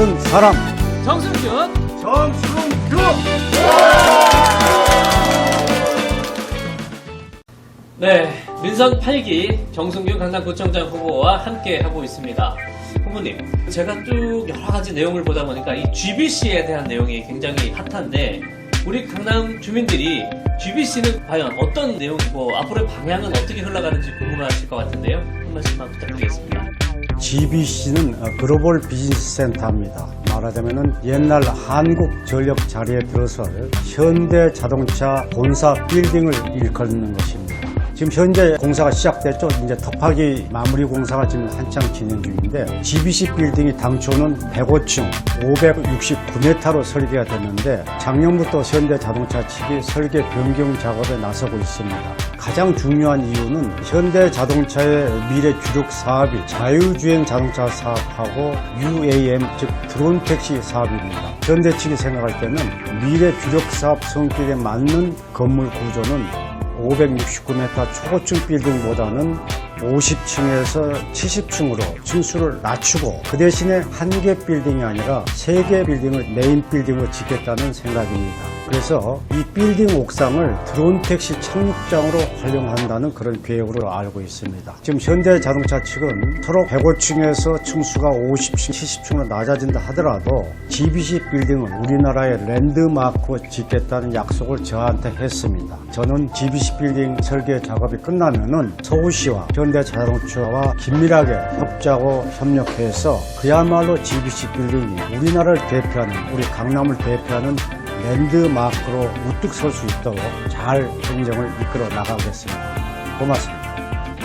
사람. 정승균 정승규 네 민선 8기 정승균 강남구청장 후보와 함께 하고 있습니다. 후보님 제가 쭉 여러 가지 내용을 보다 보니까 이 GBC에 대한 내용이 굉장히 핫한데 우리 강남 주민들이 GBC는 과연 어떤 내용이고 앞으로의 방향은 어떻게 흘러가는지 궁금하실 것 같은데요. 한 말씀만 부탁드리겠습니다 GBC는 글로벌 비즈니스 센터입니다. 말하자면은 옛날 한국 전력 자리에 들어설 현대 자동차 본사 빌딩을 일컫는 것입니다. 지금 현재 공사가 시작됐죠. 이제 덮하기 마무리 공사가 지금 한창 진행 중인데 GBC 빌딩이 당초는 105층 569m로 설계가 됐는데 작년부터 현대 자동차 측이 설계 변경 작업에 나서고 있습니다. 가장 중요한 이유는 현대 자동차의 미래 주력 사업이 자율주행 자동차 사업하고 UAM 즉 드론 택시 사업입니다. 현대 측이 생각할 때는 미래 주력 사업 성격에 맞는 건물 구조는 569m 초고층 빌딩보다는 50층에서 70층으로 층수를 낮추고 그 대신에 한 개 빌딩이 아니라 세 개 빌딩을 메인 빌딩으로 짓겠다는 생각입니다. 그래서 이 빌딩 옥상을 드론 택시 착륙장으로 활용한다는 그런 계획으로 알고 있습니다. 지금 현대 자동차 측은 서로 105층에서 층수가 50층, 70층으로 낮아진다 하더라도 GBC 빌딩을 우리나라의 랜드마크로 짓겠다는 약속을 저한테 했습니다. 저는 GBC 빌딩 설계 작업이 끝나면은 서울시와 현대 자동차와 긴밀하게 협조하고 협력해서 그야말로 GBC 빌딩이 우리나라를 대표하는 우리 강남을 대표하는 랜드마크로 우뚝 설 수 있도록 잘 행정을 이끌어 나가겠습니다. 고맙습니다.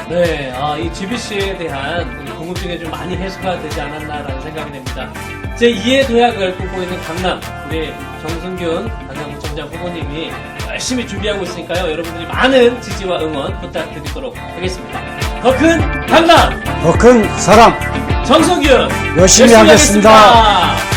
네, 아, 이 GBC에 대한 궁금증이 좀 많이 해소가 되지 않았나라는 생각이 듭니다. 제 2의 도약을 꿈꾸고 있는 강남, 우리 정승균 강남구청장 후보님이 열심히 준비하고 있으니까요. 여러분들이 많은 지지와 응원 부탁드리도록 하겠습니다. 더 큰 강남, 더 큰 사람 정승균 열심히 하겠습니다. 하겠습니다.